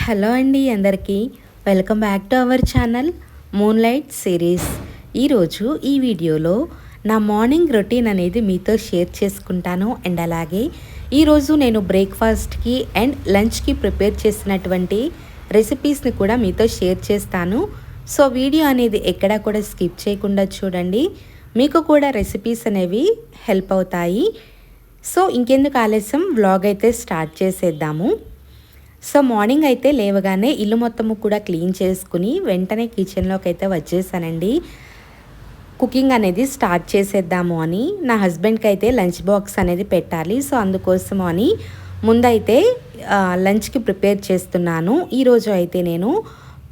Hello అండి అందరికీ. Welcome back to our channel moonlight series. ఈరోజు ఈ వీడియోలో నా మార్నింగ్ రొటీన్ అనేది మీతో షేర్ చేసుకుంటాను అండ్ అలాగే ఈరోజు నేను బ్రేక్ఫాస్ట్కి అండ్ లంచ్కి ప్రిపేర్ చేసినటువంటి రెసిపీస్ని కూడా మీతో షేర్ చేస్తాను. సో వీడియో అనేది ఎక్కడా కూడా స్కిప్ చేయకుండా చూడండి. మీకు కూడా రెసిపీస్ అనేవి హెల్ప్ అవుతాయి. సో ఇంకెందుకు ఆలస్యం? వ్లాగ్ అయితే స్టార్ట్ చేసేద్దాము. సో మార్నింగ్ అయితే లేవగానే ఇల్లు మొత్తము కూడా క్లీన్ చేసుకుని వెంటనే కిచెన్లోకి అయితే వచ్చేసానండి. కుకింగ్ అనేది స్టార్ట్ చేసేద్దాము అని నా హస్బెండ్కి అయితే లంచ్ బాక్స్ అనేది పెట్టాలి. సో అందుకోసం అని ముందైతే లంచ్కి ప్రిపేర్ చేస్తున్నాను. ఈరోజు అయితే నేను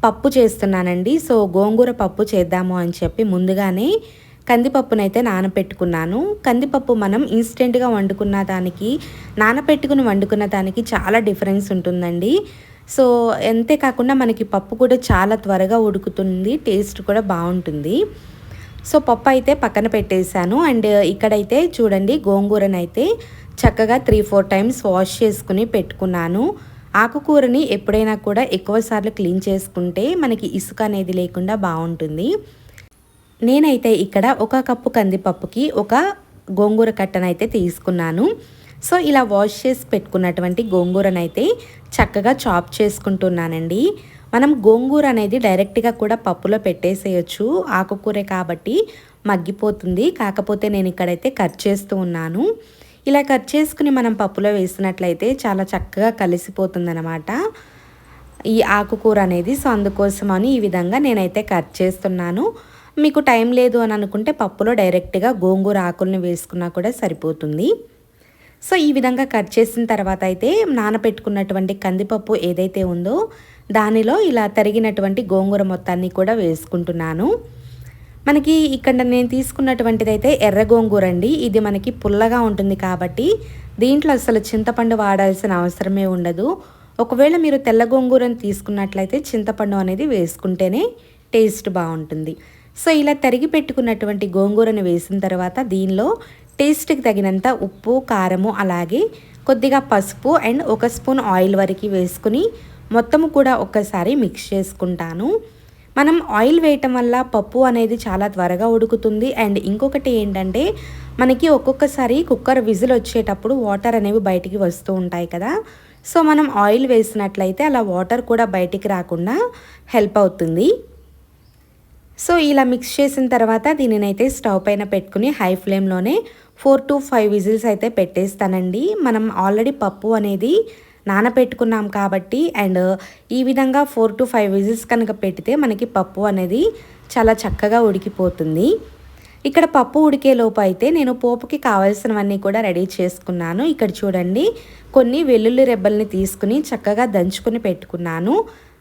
పప్పు చేస్తున్నానండి. సో గోంగూర పప్పు చేద్దాము అని చెప్పి ముందుగానే కందిపప్పునైతే నానపెట్టుకున్నాను. కందిపప్పు మనం ఇన్స్టెంట్గా వండుకున్న దానికి నానపెట్టుకుని వండుకున్న దానికి చాలా డిఫరెన్స్ ఉంటుందండి. సో అంతేకాకుండా మనకి పప్పు కూడా చాలా త్వరగా ఉడుకుతుంది టేస్ట్ కూడా బాగుంటుంది. సో పప్పు అయితే పక్కన పెట్టేశాను. అండ్ ఇక్కడైతే చూడండి గోంగూరనైతే చక్కగా త్రీ ఫోర్ టైమ్స్ వాష్ చేసుకుని పెట్టుకున్నాను. ఆకుకూరని ఎప్పుడైనా కూడా ఎక్కువసార్లు క్లీన్ చేసుకుంటే మనకి ఇసుక అనేది లేకుండా బాగుంటుంది. నేనైతే ఇక్కడ ఒక కప్పు కందిపప్పుకి ఒక గోంగూర కట్టనైతే తీసుకున్నాను. సో ఇలా వాష్ చేసి పెట్టుకున్నటువంటి గోంగూరనైతే చక్కగా చాప్ చేసుకుంటున్నానండి. మనం గోంగూర అనేది డైరెక్ట్గా కూడా పప్పులో పెట్టేసేయచ్చు. ఆకుకూరే కాబట్టి మగ్గిపోతుంది. కాకపోతే నేను ఇక్కడైతే కట్ చేస్తూ ఉన్నాను. ఇలా కట్ చేసుకుని మనం పప్పులో వేసినట్లయితే చాలా చక్కగా కలిసిపోతుందన్నమాట. ఈ ఆకుకూర అనేది. సో అందుకోసమని ఈ విధంగా నేనైతే కట్ చేస్తున్నాను. మీకు టైం లేదు అని అనుకుంటే పప్పులో డైరెక్ట్గా గోంగూర ఆకుల్ని వేసుకున్నా కూడా సరిపోతుంది. సో ఈ విధంగా కట్ చేసిన తర్వాత అయితే నానబెట్టుకున్నటువంటి కందిపప్పు ఏదైతే ఉందో దానిలో ఇలా తరిగినటువంటి గోంగూర మొత్తాన్ని కూడా వేసుకుంటున్నాను. మనకి ఇక్కడ నేను తీసుకున్నటువంటిది అయితే ఎర్ర గోంగూర అండి. ఇది మనకి పుల్లగా ఉంటుంది కాబట్టి దీంట్లో అసలు చింతపండు వాడాల్సిన అవసరమే ఉండదు. ఒకవేళ మీరు తెల్ల గోంగూరను తీసుకున్నట్లయితే చింతపండు అనేది వేసుకుంటేనే టేస్ట్ బాగుంటుంది. సో ఇలా తరిగి పెట్టుకున్నటువంటి గోంగూరను వేసిన తర్వాత దీనిలో టేస్ట్కి తగినంత ఉప్పు కారము అలాగే కొద్దిగా పసుపు అండ్ ఒక స్పూన్ ఆయిల్ వరకు వేసుకుని మొత్తము కూడా ఒక్కసారి మిక్స్ చేసుకుంటాను. మనం ఆయిల్ వేయటం వల్ల పప్పు అనేది చాలా త్వరగా ఉడుకుతుంది. అండ్ ఇంకొకటి ఏంటంటే మనకి ఒక్కొక్కసారి కుక్కర్ విజిల్ వచ్చేటప్పుడు వాటర్ అనేవి బయటికి వస్తూ ఉంటాయి కదా. సో మనం ఆయిల్ వేసినట్లయితే అలా వాటర్ కూడా బయటికి రాకుండా హెల్ప్ అవుతుంది. సో ఇలా మిక్స్ చేసిన తర్వాత దీనినైతే స్టవ్ పైన పెట్టుకుని హై ఫ్లేమ్లోనే ఫోర్ టు ఫైవ్ విజిల్స్ అయితే పెట్టేస్తానండి. మనం ఆల్రెడీ పప్పు అనేది నానపెట్టుకున్నాం కాబట్టి అండ్ ఈ విధంగా ఫోర్ టు ఫైవ్ విజిల్స్ కనుక పెడితే మనకి పప్పు అనేది చాలా చక్కగా ఉడికిపోతుంది. ఇక్కడ పప్పు ఉడికే లోపు అయితే నేను పోపుకి కావాల్సినవన్నీ కూడా రెడీ చేసుకున్నాను. ఇక్కడ చూడండి కొన్ని వెల్లుల్లి రెబ్బల్ని తీసుకుని చక్కగా దంచుకుని పెట్టుకున్నాను.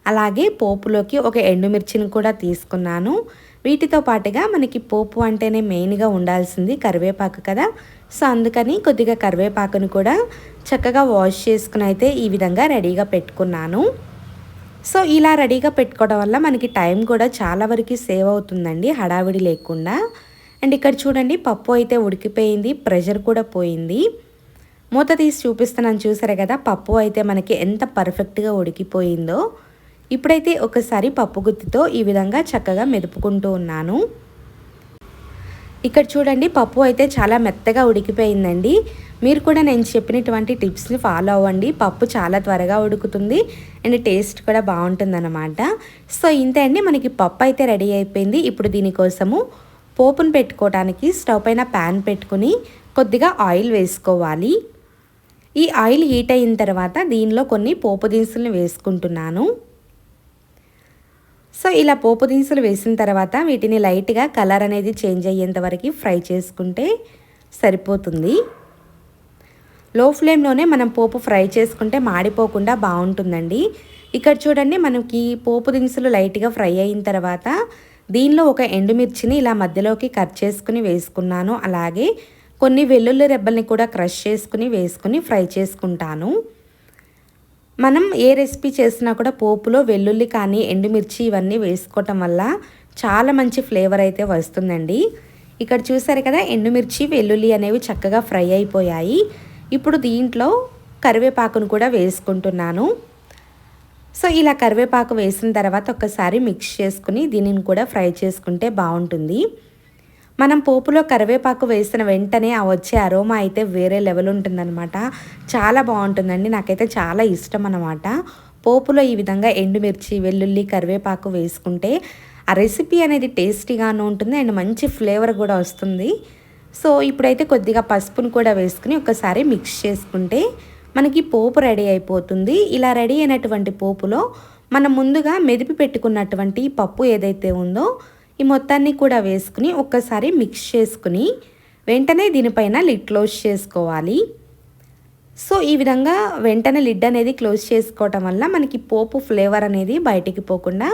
అలాగే పోపులోకి ఒక ఎండుమిర్చిని కూడా తీసుకున్నాను. వీటితో పాటుగా మనకి పోపు అంటేనే మెయిన్గా ఉండాల్సింది కరివేపాకు కదా. సో అందుకని కొద్దిగా కరివేపాకును కూడా చక్కగా వాష్ చేసుకుని అయితే ఈ విధంగా రెడీగా పెట్టుకున్నాను. సో ఇలా రెడీగా పెట్టుకోవడం వల్ల మనకి టైం కూడా చాలా వరకు సేవ్ అవుతుందండి హడావిడి లేకుండా. అండ్ ఇక్కడ చూడండి పప్పు అయితే ఉడికిపోయింది ప్రెషర్ కూడా పోయింది. మూత తీసి చూపిస్తున్నాను చూసారే కదా? పప్పు అయితే మనకి ఎంత పర్ఫెక్ట్గా ఉడికిపోయిందో. ఇప్పుడైతే ఒకసారి పప్పు గుత్తితో ఈ విధంగా చక్కగా మెదుపుకుంటూ ఉన్నాను. ఇక్కడ చూడండి పప్పు అయితే చాలా మెత్తగా ఉడికిపోయిందండి. మీరు కూడా నేను చెప్పినటువంటి టిప్స్ని ఫాలో అవ్వండి. పప్పు చాలా త్వరగా ఉడుకుతుంది. అండ్ టేస్ట్ కూడా బాగుంటుందన్నమాట. సో ఇంతే అండి. మనకి పప్పు అయితే రెడీ అయిపోయింది. ఇప్పుడు దీనికోసము పోపును పెట్టుకోవడానికి స్టవ్ పైన ప్యాన్ పెట్టుకుని కొద్దిగా ఆయిల్ వేసుకోవాలి. ఈ ఆయిల్ హీట్ అయిన తర్వాత దీనిలో కొన్ని పోపు దినుసులను వేసుకుంటున్నాను. సో ఇలా పోపు దినుసులు వేసిన తర్వాత వీటిని లైట్గా కలర్ అనేది చేంజ్ అయ్యేంత వరకు ఫ్రై చేసుకుంటే సరిపోతుంది. లో ఫ్లేమ్లోనే మనం పోపు ఫ్రై చేసుకుంటే మాడిపోకుండా బాగుంటుందండి. ఇక్కడ చూడండి మనకి పోపు దినుసులు లైట్గా ఫ్రై అయిన తర్వాత దీనిలో ఒక ఎండుమిర్చిని ఇలా మధ్యలోకి కట్ చేసుకుని వేసుకున్నాను. అలాగే కొన్ని వెల్లుల్లి రెబ్బల్ని కూడా క్రష్ చేసుకుని వేసుకుని ఫ్రై చేసుకుంటాను. మనం ఏ రెసిపీ చేసినా కూడా పోపులో వెల్లుల్లి కానీ ఎండుమిర్చి ఇవన్నీ వేసుకోవటం వల్ల చాలా మంచి ఫ్లేవర్ అయితే వస్తుందండి. ఇక్కడ చూసారు కదా ఎండుమిర్చి వెల్లుల్లి అనేవి చక్కగా ఫ్రై అయిపోయాయి. ఇప్పుడు దీంట్లో కరివేపాకును కూడా వేసుకుంటున్నాను. సో ఇలా కరివేపాకు వేసిన తర్వాత ఒకసారి మిక్స్ చేసుకుని దీనిని కూడా ఫ్రై చేసుకుంటే బాగుంటుంది. మనం పోపులో కరివేపాకు వేసిన వెంటనే ఆ వచ్చే అరోమా అయితే వేరే లెవెల్ ఉంటుందన్నమాట. చాలా బాగుంటుందండి. నాకైతే చాలా ఇష్టం అన్నమాట. పోపులో ఈ విధంగా ఎండుమిర్చి వెల్లుల్లి కరివేపాకు వేసుకుంటే ఆ రెసిపీ అనేది టేస్టీగాను ఉంటుంది. అండ్ మంచి ఫ్లేవర్ కూడా వస్తుంది. సో ఇప్పుడైతే కొద్దిగా పసుపును కూడా వేసుకుని ఒకసారి మిక్స్ చేసుకుంటే మనకి పోపు రెడీ అయిపోతుంది. ఇలా రెడీ అయినటువంటి పోపులో మనం ముందుగా మెదిపి పెట్టుకున్నటువంటి పప్పు ఏదైతే ఉందో ఈ మొత్తాన్ని కూడా వేసుకుని ఒక్కసారి మిక్స్ చేసుకుని వెంటనే దీనిపైన లిడ్ క్లోజ్ చేసుకోవాలి. సో ఈ విధంగా వెంటనే లిడ్ అనేది క్లోజ్ చేసుకోవటం వల్ల మనకి పోపు ఫ్లేవర్ అనేది బయటికి పోకుండా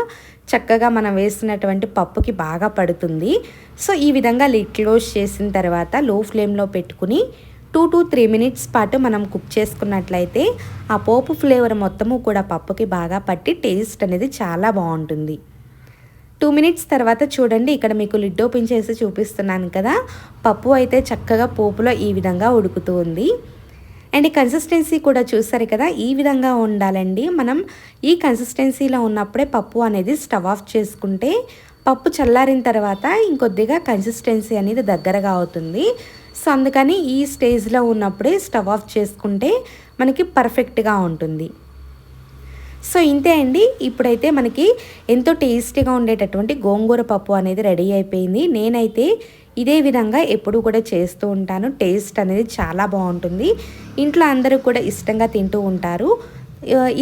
చక్కగా మనం వేసినటువంటి పప్పుకి బాగా పడుతుంది. సో ఈ విధంగా లిడ్ క్లోజ్ చేసిన తర్వాత లో ఫ్లేమ్లో పెట్టుకుని టూ టు త్రీ మినిట్స్ పాటు మనం కుక్ చేసుకున్నట్లయితే ఆ పోపు ఫ్లేవర్ మొత్తము కూడా పప్పుకి బాగా పట్టి టేస్ట్ అనేది చాలా బాగుంటుంది. టూ మినిట్స్ తర్వాత చూడండి ఇక్కడ మీకు లిడ్ ఓపెన్ చేసి చూపిస్తున్నాను కదా. పప్పు అయితే చక్కగా పోపులో ఈ విధంగా ఉడుకుతూ ఉంది. అండ్ కన్సిస్టెన్సీ కూడా చూసారు కదా ఈ విధంగా ఉండాలండి. మనం ఈ కన్సిస్టెన్సీలో ఉన్నప్పుడే పప్పు అనేది స్టవ్ ఆఫ్ చేసుకుంటే పప్పు చల్లారిన తర్వాత ఇంకొద్దిగా కన్సిస్టెన్సీ అనేది దగ్గరగా అవుతుంది. సో అందుకని ఈ స్టేజ్లో ఉన్నప్పుడే స్టవ్ ఆఫ్ చేసుకుంటే మనకి పర్ఫెక్ట్గా ఉంటుంది. సో ఇంతే అండి. ఇప్పుడైతే మనకి ఎంతో టేస్టీగా ఉండేటటువంటి గోంగూర పప్పు అనేది రెడీ అయిపోయింది. నేనైతే ఇదే విధంగా ఎప్పుడు కూడా చేస్తూ ఉంటాను. టేస్ట్ అనేది చాలా బాగుంటుంది. ఇంట్లో అందరూ కూడా ఇష్టంగా తింటూ ఉంటారు.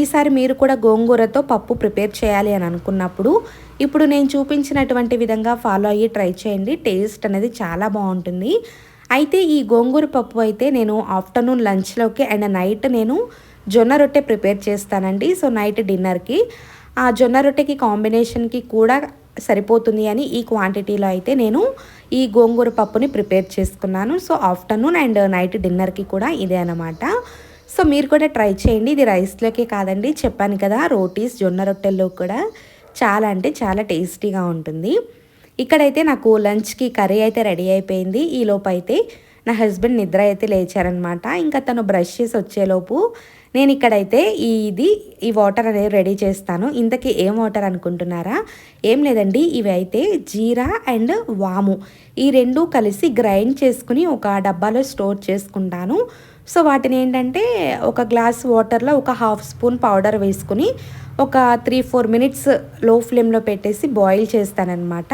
ఈసారి మీరు కూడా గోంగూరతో పప్పు ప్రిపేర్ చేయాలి అని అనుకున్నప్పుడు ఇప్పుడు నేను చూపించినటువంటి విధంగా ఫాలో అయ్యి ట్రై చేయండి. టేస్ట్ అనేది చాలా బాగుంటుంది. అయితే ఈ గోంగూర పప్పు అయితే నేను ఆఫ్టర్నూన్ లంచ్లోకి అండ్ నైట్ నేను జొన్న రొట్టె ప్రిపేర్ చేస్తానండి. సో నైట్ డిన్నర్కి. ఆ జొన్న రొట్టెకి కాంబినేషన్కి కూడా సరిపోతుంది అని ఈ క్వాంటిటీలో అయితే నేను ఈ గోంగూర పప్పుని ప్రిపేర్ చేసుకున్నాను. సో ఆఫ్టర్నూన్ అండ్ నైట్ డిన్నర్కి కూడా ఇదే అనమాట సో మీరు కూడా ట్రై చేయండి. ఇది రైస్లోకే కాదండి. చెప్పాను కదా రోటీస్ జొన్న రొట్టెల్లో కూడా చాలా అంటే చాలా టేస్టీగా ఉంటుంది. ఇక్కడైతే నాకు లంచ్కి కర్రీ అయితే రెడీ అయిపోయింది. ఈలోపు అయితే నా హస్బెండ్ నిద్ర అయితే లేచారనమాట ఇంకా తను బ్రష్ చేసి వచ్చేలోపు నేను ఇక్కడైతే ఇది ఈ వాటర్ అనేది రెడీ చేస్తాను. ఇంతకీ ఏం వాటర్ అనుకుంటున్నారా? ఏం లేదండి ఇవి అయితే జీరా అండ్ వాము. ఈ రెండు కలిసి గ్రైండ్ చేసుకుని ఒక డబ్బాలో స్టోర్ చేసుకుంటాను. సో వాటిని ఏంటంటే ఒక గ్లాస్ వాటర్లో ఒక హాఫ్ స్పూన్ పౌడర్ వేసుకుని ఒక త్రీ ఫోర్ మినిట్స్లో ఫ్లేమ్లో పెట్టేసి బాయిల్ చేస్తానన్నమాట.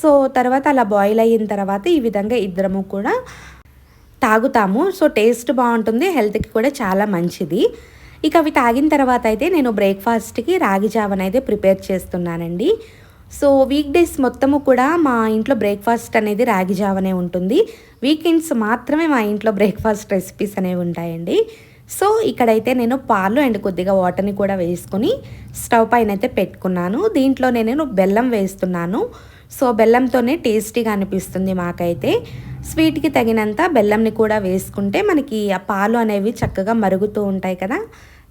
సో తర్వాత అలా బాయిల్ అయిన తర్వాత ఈ విధంగా ఇద్దరము కూడా తాగుతాము. సో టేస్ట్ బాగుంటుంది. హెల్త్కి కూడా చాలా మంచిది. ఇక అవి తాగిన తర్వాత అయితే నేను బ్రేక్ఫాస్ట్కి రాగి జావన్ అయితే ప్రిపేర్ చేస్తున్నానండి. సో వీక్ డేస్ మొత్తము కూడా మా ఇంట్లో బ్రేక్ఫాస్ట్ అనేది రాగి జావనే ఉంటుంది. వీకెండ్స్ మాత్రమే మా ఇంట్లో బ్రేక్ఫాస్ట్ రెసిపీస్ అనేవి ఉంటాయండి. సో ఇక్కడైతే నేను పాలు అండ్ కొద్దిగా వాటర్ని కూడా వేసుకొని స్టవ్ పైన అయితే పెట్టుకున్నాను. దీంట్లో నేను బెల్లం వేస్తున్నాను. సో బెల్లంతోనే టేస్టీగా అనిపిస్తుంది మాకైతే. స్వీట్కి తగినంత బెల్లంని కూడా వేసుకుంటే మనకి ఆ పాలు అనేవి చక్కగా మరుగుతూ ఉంటాయి కదా.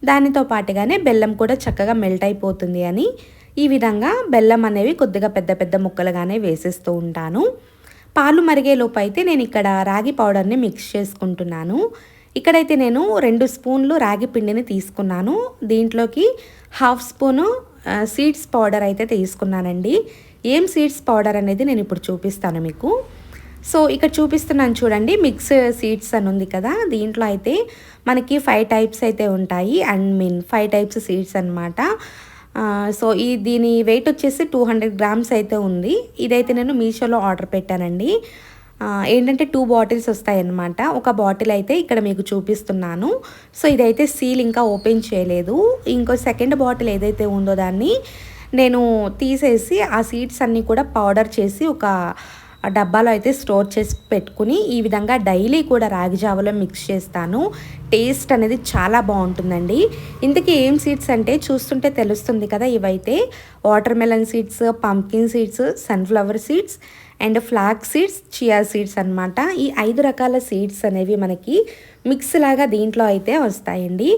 దానితో పాటుగానే బెల్లం కూడా చక్కగా మెల్ట్ అయిపోతుంది అని ఈ విధంగా బెల్లం అనేవి కొద్దిగా పెద్ద పెద్ద ముక్కలుగానే వేసేస్తూ ఉంటాను. పాలు మరిగేలోపు అయితే నేను ఇక్కడ రాగి పౌడర్ని మిక్స్ చేసుకుంటున్నాను. ఇక్కడైతే నేను రెండు స్పూన్లు రాగి పిండిని తీసుకున్నాను. దీంట్లోకి హాఫ్ స్పూను సీడ్స్ పౌడర్ అయితే తీసుకున్నానండి. ఏం సీడ్స్ పౌడర్ అనేది నేను ఇప్పుడు చూపిస్తాను మీకు. సో ఇక్కడ చూపిస్తున్నాను చూడండి మిక్స్ సీడ్స్ అని ఉంది కదా దీంట్లో అయితే మనకి ఫైవ్ టైప్స్ అయితే ఉంటాయి and mean five types seeds అనమాట సో ఈ దీని వెయిట్ వచ్చేసి టూ హండ్రెడ్ గ్రామ్స్ అయితే ఉంది. ఇదైతే నేను మీషోలో ఆర్డర్ పెట్టానండి. ఏంటంటే టూ బాటిల్స్ వస్తాయన్నమాట ఒక బాటిల్ అయితే ఇక్కడ మీకు చూపిస్తున్నాను. సో ఇదైతే సీల్ ఇంకా ఓపెన్ చేయలేదు. ఇంకో సెకండ్ బాటిల్ ఏదైతే ఉందో దాన్ని నేను తీసేసి ఆ సీడ్స్ అన్నీ కూడా పౌడర్ చేసి ఒక డబ్బాలో అయితే స్టోర్ చేసి పెట్టుకుని ఈ విధంగా డైలీ కూడా రాగి జావలో మిక్స్ చేస్తాను. టేస్ట్ అనేది చాలా బాగుంటుందండి. ఇంతకీ ఏం సీడ్స్ అంటే చూస్తుంటే తెలుస్తుంది కదా ఇవైతే. Watermelon seeds pumpkin seeds sunflower seeds and flax seeds chia seeds అనమాట ఈ ఐదు రకాల సీడ్స్ అనేవి మనకి మిక్స్ లాగా దీంట్లో అయితే వస్తాయండి.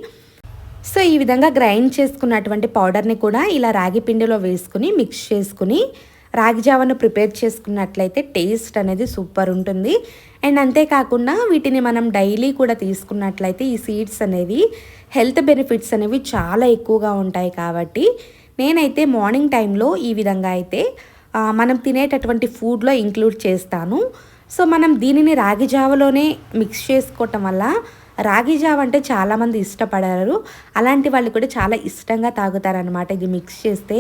సో ఈ విధంగా గ్రైండ్ చేసుకున్నటువంటి పౌడర్ని కూడా ఇలా రాగి పిండిలో వేసుకుని మిక్స్ చేసుకుని రాగి జావను ప్రిపేర్ చేసుకున్నట్లయితే టేస్ట్ అనేది సూపర్ ఉంటుంది. అండ్ అంతేకాకుండా వీటిని మనం డైలీ కూడా తీసుకున్నట్లయితే ఈ సీడ్స్ అనేవి హెల్త్ బెనిఫిట్స్ అనేవి చాలా ఎక్కువగా ఉంటాయి కాబట్టి నేనైతే మార్నింగ్ టైంలో ఈ విధంగా అయితే మనం తినేటటువంటి ఫుడ్లో ఇంక్లూడ్ చేస్తాను. సో మనం దీనిని రాగి జావలోనే మిక్స్ చేసుకోవటం వల్ల రాగి జావ అంటే చాలామంది ఇష్టపడారు. అలాంటి వాళ్ళు కూడా చాలా ఇష్టంగా తాగుతారనమాట ఇది మిక్స్ చేస్తే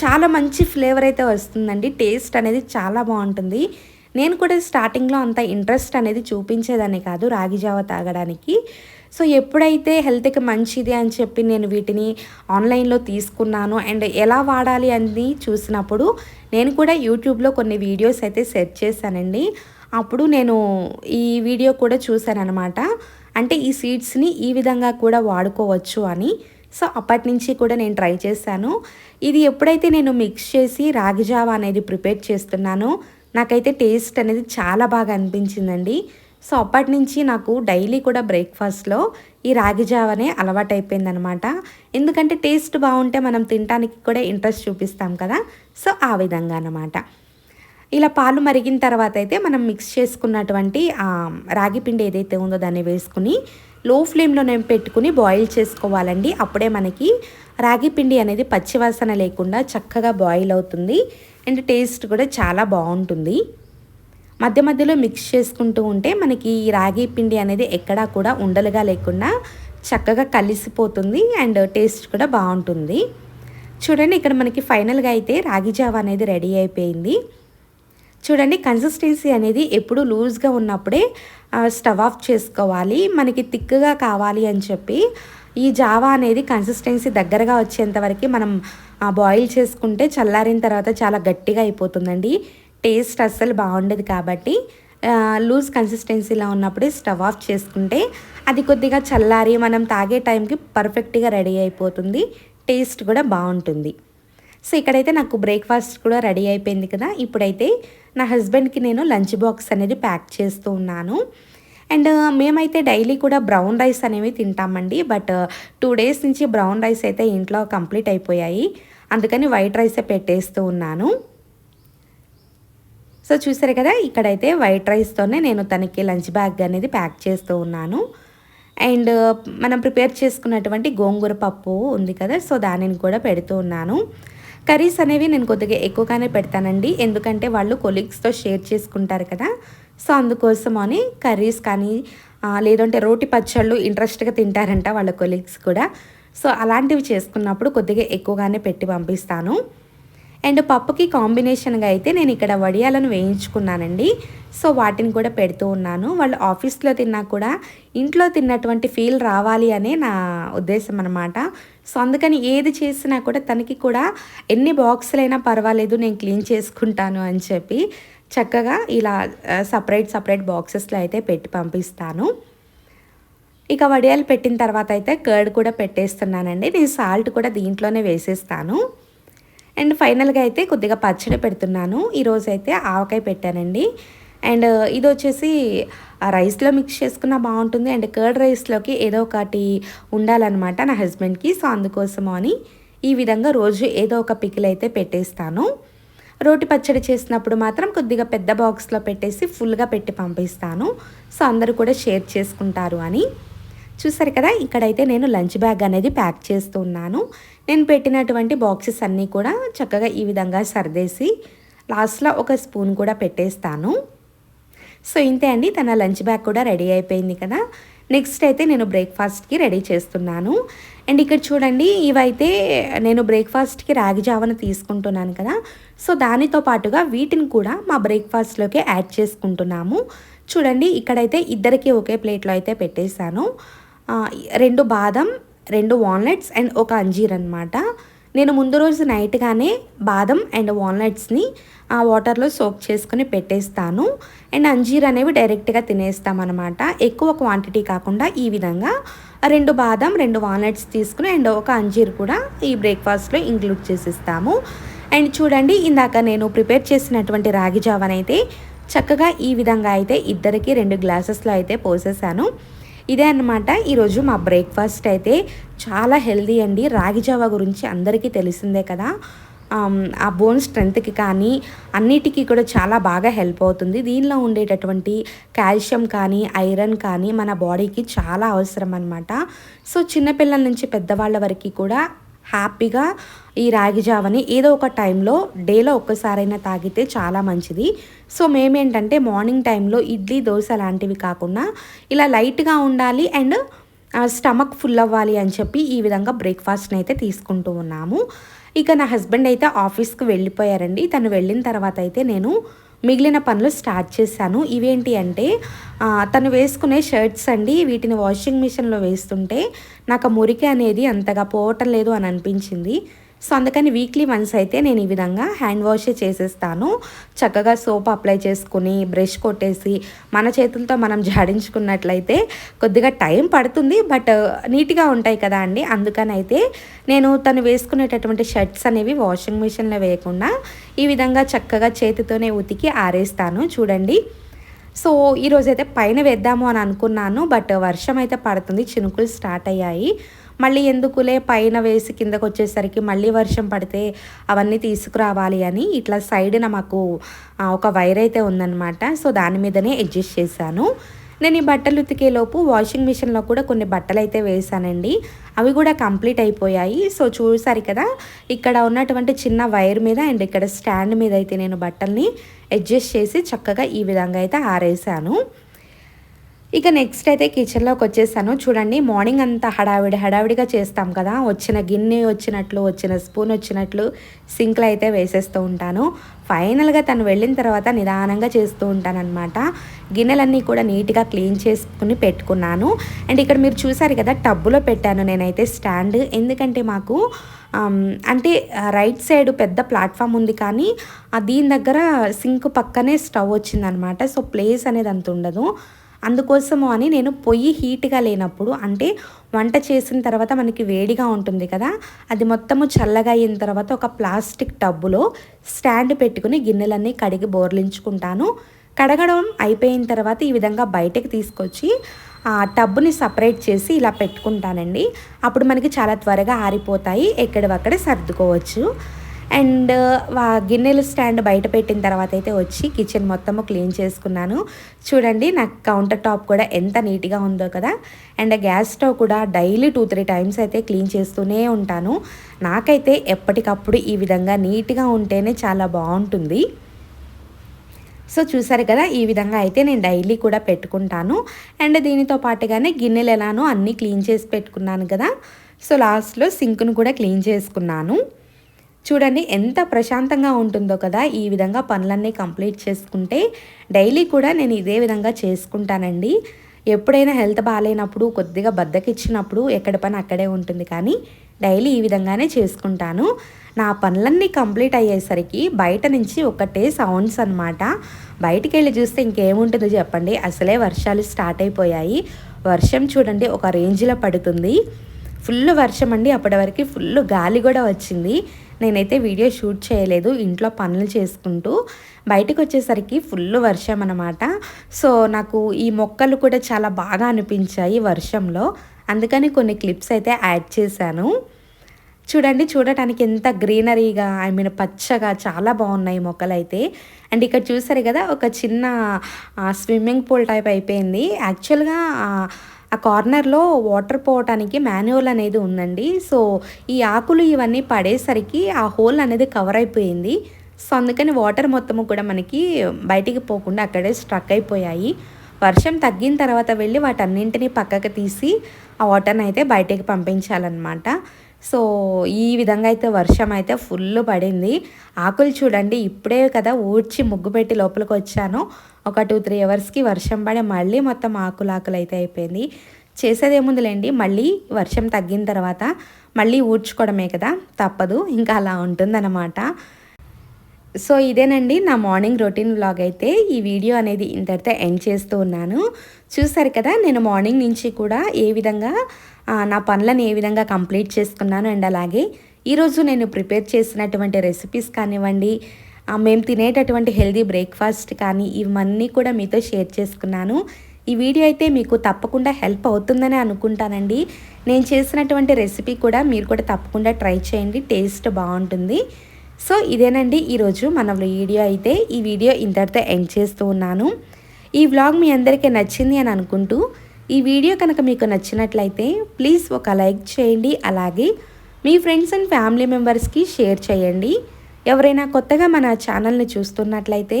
చాలా మంచి ఫ్లేవర్ అయితే వస్తుందండి. టేస్ట్ అనేది చాలా బాగుంటుంది. నేను కూడా స్టార్టింగ్లో అంత ఇంట్రెస్ట్ అనేది చూపించేదాన్ని కాదు రాగి జావ తాగడానికి. సో ఎప్పుడైతే హెల్త్కి మంచిది అని చెప్పి నేను వీటిని ఆన్లైన్లో తీసుకున్నాను అండ్ ఎలా వాడాలి అని చూసినప్పుడు నేను కూడా యూట్యూబ్లో కొన్ని వీడియోస్ అయితే సెర్చ్ చేశానండి. అప్పుడు నేను ఈ వీడియో కూడా చూశాను అనమాట అంటే ఈ సీడ్స్ని ఈ విధంగా కూడా వాడుకోవచ్చు అని. సో అప్పటి నుంచి కూడా నేను ట్రై చేశాను. ఇది ఎప్పుడైతే నేను మిక్స్ చేసి రాగి జావా అనేది ప్రిపేర్ చేస్తున్నానో నాకైతే టేస్ట్ అనేది చాలా బాగా అనిపించిందండి. సో అప్పటి నుంచి నాకు డైలీ కూడా బ్రేక్ఫాస్ట్లో ఈ రాగి జావనే అలవాటైపోయింది అనమాట ఎందుకంటే టేస్ట్ బాగుంటే మనం తినడానికి కూడా ఇంట్రెస్ట్ చూపిస్తాం కదా. సో ఆ విధంగా అనమాట ఇలా పాలు మరిగిన తర్వాత అయితే మనం మిక్స్ చేసుకున్నటువంటి రాగి పిండి ఏదైతే ఉందో దాన్ని వేసుకుని లో ఫ్లేమ్లోనే పెట్టుకుని బాయిల్ చేసుకోవాలండి. అప్పుడే మనకి రాగి పిండి అనేది పచ్చివాసన లేకుండా చక్కగా బాయిల్ అవుతుంది. అండ్ టేస్ట్ కూడా చాలా బాగుంటుంది. మధ్య మధ్యలో మిక్స్ చేసుకుంటూ ఉంటే మనకి ఈ రాగి పిండి అనేది ఎక్కడా కూడా ఉండలుగా లేకుండా చక్కగా కలిసిపోతుంది అండ్ టేస్ట్ కూడా బాగుంటుంది. చూడండి ఇక్కడ మనకి ఫైనల్గా అయితే రాగి జావ అనేది రెడీ అయిపోయింది. చూడండి కన్సిస్టెన్సీ అనేది ఎప్పుడు లూజ్గా ఉన్నప్పుడే స్టవ్ ఆఫ్ చేసుకోవాలి. మనకి థిక్గా కావాలి అని చెప్పి ఈ జావా అనేది కన్సిస్టెన్సీ దగ్గరగా వచ్చేంత వరకు మనం బాయిల్ చేసుకుంటే చల్లారిన తర్వాత చాలా గట్టిగా అయిపోతుందండి. టేస్ట్ అస్సలు బాగుండదు కాబట్టి లూజ్ కన్సిస్టెన్సీలో ఉన్నప్పుడే స్టవ్ ఆఫ్ చేసుకుంటే అది కొద్దిగా చల్లారి మనం తాగే టైంకి పర్ఫెక్ట్గా రెడీ అయిపోతుంది. టేస్ట్ కూడా బాగుంటుంది. సో ఇక్కడైతే నాకు బ్రేక్ఫాస్ట్ కూడా రెడీ అయిపోయింది కదా. ఇప్పుడైతే నా హస్బెండ్కి నేను లంచ్ బాక్స్ అనేది ప్యాక్ చేస్తూ ఉన్నాను. అండ్ మేమైతే డైలీ కూడా బ్రౌన్ రైస్ అనేవి తింటామండి. బట్ టూ డేస్ నుంచి బ్రౌన్ రైస్ అయితే ఇంట్లో కంప్లీట్ అయిపోయాయి. అందుకని వైట్ రైసే పెట్టేస్తూ ఉన్నాను. సో చూసారు కదా ఇక్కడైతే వైట్ రైస్తోనే నేను తనకి లంచ్ బ్యాగ్ అనేది ప్యాక్ చేస్తూ ఉన్నాను. అండ్ మనం ప్రిపేర్ చేసుకున్నటువంటి గోంగూర పప్పు ఉంది కదా సో దానిని కూడా పెడుతూ ఉన్నాను. కర్రీస్ అనేవి నేను కొద్దిగా ఎక్కువగానే పెడతానండి. ఎందుకంటే వాళ్ళు కొలీగ్స్తో షేర్ చేసుకుంటారు కదా. సో అందుకోసం అని కర్రీస్ కానీ లేదంటే రోటి పచ్చళ్ళు ఇంట్రెస్ట్గా తింటారంట వాళ్ళ కొలీగ్స్ కూడా. సో అలాంటివి చేసుకున్నప్పుడు కొద్దిగా ఎక్కువగానే పెట్టి పంపిస్తాను. అండ్ పప్పుకి కాంబినేషన్గా అయితే నేను ఇక్కడ వడియాలను వేయించుకున్నానండి. సో వాటిని కూడా పెడుతూ ఉన్నాను. వాళ్ళు ఆఫీస్లో తిన్నా కూడా ఇంట్లో తిన్నటువంటి ఫీల్ రావాలి అనే నా ఉద్దేశం అనమాట సో అందుకని ఏది చేసినా కూడా తనకి కూడా ఎన్ని బాక్సులైనా పర్వాలేదు నేను క్లీన్ చేసుకుంటాను అని చెప్పి చక్కగా ఇలా సపరేట్ సపరేట్ బాక్సెస్లో అయితే పెట్టి పంపిస్తాను. ఇక వడియాలు పెట్టిన తర్వాత అయితే కర్డ్ కూడా పెట్టేస్తున్నానండి. నేను సాల్ట్ కూడా దీంట్లోనే వేసేస్తాను. అండ్ ఫైనల్గా అయితే కొద్దిగా పచ్చడి పెడుతున్నాను. ఈరోజైతే ఆవకాయ పెట్టానండి. అండ్ uh, ఇది వచ్చేసి రైస్లో మిక్స్ చేసుకున్న బాగుంటుంది. అండ్ కర్డ్ రైస్లోకి ఏదో ఒకటి ఉండాలన్నమాట నా హస్బెండ్కి. సో అందుకోసము అని ఈ విధంగా రోజు ఏదో ఒక పికిల్ అయితే పెట్టేస్తాను. రోటి పచ్చడి చేసినప్పుడు మాత్రం కొద్దిగా పెద్ద బాక్స్లో పెట్టేసి ఫుల్గా పెట్టి పంపిస్తాను. సో అందరూ కూడా షేర్ చేసుకుంటారు అని. చూసారు కదా ఇక్కడైతే నేను లంచ్ బ్యాగ్ అనేది ప్యాక్ చేస్తూ ఉన్నాను. నేను పెట్టినటువంటి బాక్సెస్ అన్నీ కూడా చక్కగా ఈ విధంగా సర్దేసి లాస్ట్లో ఒక స్పూన్ కూడా పెట్టేస్తాను. సో ఇంతే అండి తన లంచ్ బ్యాగ్ కూడా రెడీ అయిపోయింది కదా. నెక్స్ట్ అయితే నేను బ్రేక్ఫాస్ట్కి రెడీ చేస్తున్నాను. అండ్ ఇక్కడ చూడండి ఇవైతే నేను బ్రేక్ఫాస్ట్కి రాగి జావను తీసుకుంటున్నాను కదా. సో దానితో పాటుగా వీటిని కూడా మా బ్రేక్ఫాస్ట్లోకి యాడ్ చేసుకుంటున్నాము. చూడండి ఇక్కడైతే ఇద్దరికి ఒకే ప్లేట్లో అయితే పెట్టేశాను. రెండు బాదం రెండు వాల్నట్స్ అండ్ ఒక అంజీర్ అనమాట నేను ముందు రోజు నైట్గానే బాదం అండ్ వాల్నట్స్ని ఆ వాటర్లో సోప్ చేసుకుని పెట్టేస్తాను. అండ్ అంజీర్ అనేవి డైరెక్ట్గా తినేస్తామన్నమాట. ఎక్కువ క్వాంటిటీ కాకుండా ఈ విధంగా రెండు బాదం రెండు వాల్నట్స్ తీసుకుని అండ్ ఒక అంజీర్ కూడా ఈ బ్రేక్ఫాస్ట్లో ఇంక్లూడ్ చేసిస్తాము. అండ్ చూడండి ఇందాక నేను ప్రిపేర్ చేసినటువంటి రాగి జావనైతే చక్కగా ఈ విధంగా అయితే ఇద్దరికి రెండు గ్లాసెస్లో అయితే పోసేసాను. ఇదే అనమాట ఈరోజు మా బ్రేక్ఫాస్ట్ అయితే చాలా హెల్దీ అండి. రాగి జావా గురించి అందరికీ తెలిసిందే కదా. ఆ బోన్ స్ట్రెంత్కి కానీ అన్నిటికీ కూడా చాలా బాగా హెల్ప్ అవుతుంది. దీనిలో ఉండేటటువంటి కాల్షియం కానీ ఐరన్ కానీ మన బాడీకి చాలా అవసరం అనమాట సో చిన్నపిల్లల నుంచి పెద్దవాళ్ళ వరకు కూడా హ్యాపీగా ఈ రాగి జావని ఏదో ఒక టైంలో డేలో ఒక్కసారైనా తాగితే చాలా మంచిది. సో మేమేంటంటే మార్నింగ్ టైంలో ఇడ్లీ దోశ లాంటివి కాకుండా ఇలా లైట్గా ఉండాలి అండ్ స్టమక్ ఫుల్ అవ్వాలి అని చెప్పి ఈ విధంగా బ్రేక్ఫాస్ట్ని అయితే తీసుకుంటూ ఉన్నాము. ఇక నా హస్బెండ్ అయితే ఆఫీస్కి వెళ్ళిపోయారండి. తను వెళ్ళిన తర్వాత అయితే నేను మిగిలిన పనులు స్టార్ట్ చేశాను. ఇవేంటి అంటే తను వేసుకునే షర్ట్స్ అండి వీటిని వాషింగ్ మిషన్లో వేస్తుంటే నాకు ఆ మురికి అనేది అంతగా పోవటం లేదు అని అనిపించింది. సో అందుకని వీక్లీ వన్స్ అయితే నేను ఈ విధంగా హ్యాండ్ వాషే చేసేస్తాను. చక్కగా సోప్ అప్లై చేసుకుని బ్రష్ కొట్టేసి మన చేతులతో మనం జాడించుకున్నట్లయితే కొద్దిగా టైం పడుతుంది. బట్ uh, నీట్గా ఉంటాయి కదా అండి. అందుకని అయితే నేను తను వేసుకునేటటువంటి షర్ట్స్ అనేవి వాషింగ్ మిషన్లో వేయకుండా ఈ విధంగా చక్కగా చేతితోనే ఉతికి ఆరేస్తాను. చూడండి. సో ఈరోజైతే పైన వేద్దాము అని అనుకున్నాను. బట్ వర్షం అయితే పడుతుంది. చినుకులు స్టార్ట్ అయ్యాయి. మళ్ళీ ఎందుకులే పైన వేసి కిందకు వచ్చేసరికి మళ్ళీ వర్షం పడితే అవన్నీ తీసుకురావాలి అని ఇట్లా సైడ్న మాకు ఒక వైర్ అయితే ఉందన్నమాట. సో దాని మీదనే అడ్జస్ట్ చేశాను. నేను ఈ బట్టలు ఉతికేలోపు వాషింగ్ మిషన్లో కూడా కొన్ని బట్టలు అయితే వేసానండి అవి కూడా కంప్లీట్ అయిపోయాయి. సో చూసారు కదా ఇక్కడ ఉన్నటువంటి చిన్న వైర్ మీద అండ్ ఇక్కడ స్టాండ్ మీద అయితే నేను బట్టల్ని అడ్జస్ట్ చేసి చక్కగా ఈ విధంగా అయితే ఆరేసాను ఇక నెక్స్ట్ అయితే కిచెన్లోకి వచ్చేసాను. చూడండి మార్నింగ్ అంతా హడావిడి హడావిడిగా చేస్తాం కదా. వచ్చిన గిన్నె వచ్చినట్లు వచ్చిన స్పూన్ వచ్చినట్లు సింక్లో అయితే వేసేస్తూ ఉంటాను. ఫైనల్గా తను వెళ్ళిన తర్వాత నిదానంగా చేస్తూ ఉంటానన్నమాట. గిన్నెలన్నీ కూడా నీట్గా క్లీన్ చేసుకుని పెట్టుకున్నాను. అండ్ ఇక్కడ మీరు చూసారు కదా టబ్బులో పెట్టాను నేనైతే స్టాండ్. ఎందుకంటే మాకు అంటే రైట్ సైడ్ పెద్ద ప్లాట్ఫామ్ ఉంది కానీ దీని దగ్గర సింక్ పక్కనే స్టవ్ వచ్చిందనమాట సో ప్లేస్ అనేది అంత ఉండదు. అందుకోసము అని నేను పొయ్యి హీట్గా లేనప్పుడు అంటే వంట చేసిన తర్వాత మనకి వేడిగా ఉంటుంది కదా అది మొత్తము చల్లగా అయిన తర్వాత ఒక ప్లాస్టిక్ టబ్బులో స్టాండ్ పెట్టుకుని గిన్నెలన్నీ కడిగి బోర్లించుకుంటాను. కడగడం అయిపోయిన తర్వాత ఈ విధంగా బయటకు తీసుకొచ్చి ఆ టబ్బుని సపరేట్ చేసి ఇలా పెట్టుకుంటానండి. అప్పుడు మనకి చాలా త్వరగా ఆరిపోతాయి ఎక్కడివక్కడ సర్దుకోవచ్చు. అండ్ గిన్నెలు స్టాండ్ బయట పెట్టిన తర్వాత అయితే వచ్చి కిచెన్ మొత్తము క్లీన్ చేసుకున్నాను. చూడండి నాకు కౌంటర్ టాప్ కూడా ఎంత నీట్గా ఉందో కదా. అండ్ గ్యాస్ స్టవ్ కూడా డైలీ టూ త్రీ టైమ్స్ అయితే క్లీన్ చేస్తూనే ఉంటాను. నాకైతే ఎప్పటికప్పుడు ఈ విధంగా నీట్గా ఉంటేనే చాలా బాగుంటుంది. సో చూసారు కదా ఈ విధంగా అయితే నేను డైలీ కూడా పెట్టుకుంటాను. అండ్ దీనితో పాటుగానే గిన్నెలు ఎలానో అన్నీ క్లీన్ చేసి పెట్టుకున్నాను కదా. సో లాస్ట్లో సింక్ను కూడా క్లీన్ చేసుకున్నాను. చూడండి ఎంత ప్రశాంతంగా ఉంటుందో కదా ఈ విధంగా పనులన్నీ కంప్లీట్ చేసుకుంటే డైలీ కూడా నేను ఇదే విధంగా చేసుకుంటానండి. ఎప్పుడైనా హెల్త్ బాగాలేనప్పుడు కొద్దిగా బద్దకిచ్చినప్పుడు ఎక్కడ పని అక్కడే ఉంటుంది కానీ డైలీ ఈ విధంగానే చేసుకుంటాను. నా పనులన్నీ కంప్లీట్ అయ్యేసరికి బయట నుంచి ఒకటే సౌండ్స్ అనమాట బయటికి వెళ్ళి చూస్తే ఇంకేముంటుందో చెప్పండి. అసలే వర్షాలు స్టార్ట్ అయిపోయాయి. వర్షం చూడండి ఒక రేంజ్లో పడుతుంది. ఫుల్ వర్షం అండి అప్పటి వరకు ఫుల్ గాలి కూడా వచ్చింది. నేనైతే వీడియో షూట్ చేయలేదు ఇంట్లో పనులు చేసుకుంటూ బయటకు వచ్చేసరికి ఫుల్ వర్షం అనమాట సో నాకు ఈ మొక్కలు కూడా చాలా బాగా అనిపించాయి వర్షంలో. అందుకని కొన్ని క్లిప్స్ అయితే యాడ్ చేశాను. చూడండి చూడటానికి ఎంత గ్రీనరీగా ఐ మీన్ పచ్చగా చాలా బాగున్నాయి మొక్కలు అయితే అండ్ ఇక్కడ చూసారు కదా ఒక చిన్న స్విమ్మింగ్ పూల్ టైప్ అయిపోయింది. యాక్చువల్గా ఆ కార్నర్లో వాటర్ పోవటానికి మాన్యువల్ అనేది ఉందండి. సో ఈ ఆకులు ఇవన్నీ పడేసరికి ఆ హోల్ అనేది కవర్ అయిపోయింది. సో అందుకని వాటర్ మొత్తము కూడా మనకి బయటికి పోకుండా అక్కడే స్ట్రక్ అయిపోయాయి. వర్షం తగ్గిన తర్వాత వెళ్ళి వాటన్నింటినీ పక్కకు తీసి ఆ వాటర్ని అయితే బయటికి పంపించాలన్నమాట. సో ఈ విధంగా అయితే వర్షం అయితే ఫుల్ పడింది. ఆకులు చూడండి ఇప్పుడే కదా ఊడ్చి ముగ్గు పెట్టి లోపలికి వచ్చాను ఒక టూ త్రీ అవర్స్కి వర్షం పడి మళ్ళీ మొత్తం ఆకులు ఆకులు అయితే అయిపోయింది. చేసేదేముందులేండి మళ్ళీ వర్షం తగ్గిన తర్వాత మళ్ళీ ఊడ్చుకోవడమే కదా తప్పదు. ఇంకా అలా ఉంటుందన్నమాట. సో ఇదేనండి నా మార్నింగ్ రొటీన్ వ్లాగ్ అయితే. ఈ వీడియో అనేది ఇంతటితో ఎండ్ చేస్తూ ఉన్నాను. చూసారు కదా నేను మార్నింగ్ నుంచి కూడా ఏ విధంగా నా పనులను ఏ విధంగా కంప్లీట్ చేసుకున్నాను అండ్ అలాగే ఈరోజు నేను ప్రిపేర్ చేసినటువంటి రెసిపీస్ కానివ్వండి మేము తినేటటువంటి హెల్దీ బ్రేక్ఫాస్ట్ కానీ ఇవన్నీ కూడా మీతో షేర్ చేసుకున్నాను. ఈ వీడియో అయితే మీకు తప్పకుండా హెల్ప్ అవుతుందని అనుకుంటానండి. నేను చేసినటువంటి రెసిపీ కూడా మీరు కూడా తప్పకుండా ట్రై చేయండి టేస్ట్ బాగుంటుంది. సో ఇదేనండి ఈరోజు మన వీడియో అయితే. ఈ వీడియో ఇంతటితో ఎండ్ చేస్తూ ఉన్నాను. ఈ వ్లాగ్ మీ అందరికీ నచ్చింది అని అనుకుంటూ ఈ వీడియో కనుక మీకు నచ్చినట్లయితే ప్లీజ్ ఒక లైక్ చేయండి. అలాగే మీ ఫ్రెండ్స్ అండ్ ఫ్యామిలీ మెంబర్స్కి షేర్ చేయండి. ఎవరైనా కొత్తగా మన ఛానల్ని చూస్తున్నట్లయితే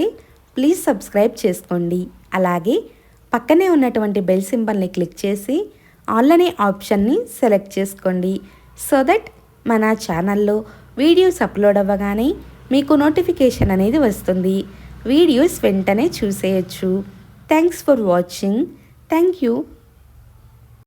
ప్లీజ్ సబ్స్క్రైబ్ చేసుకోండి. అలాగే పక్కనే ఉన్నటువంటి బెల్ సింబల్ని క్లిక్ చేసి ఆల్ అనే ఆప్షన్ని సెలెక్ట్ చేసుకోండి. సో దట్ మన ఛానల్లో వీడియోస్ అప్లోడ్ అవ్వగానే మీకు నోటిఫికేషన్ అనేది వస్తుంది. వీడియోస్ వెంటనే చూసేయచ్చు. Thanks for watching thank you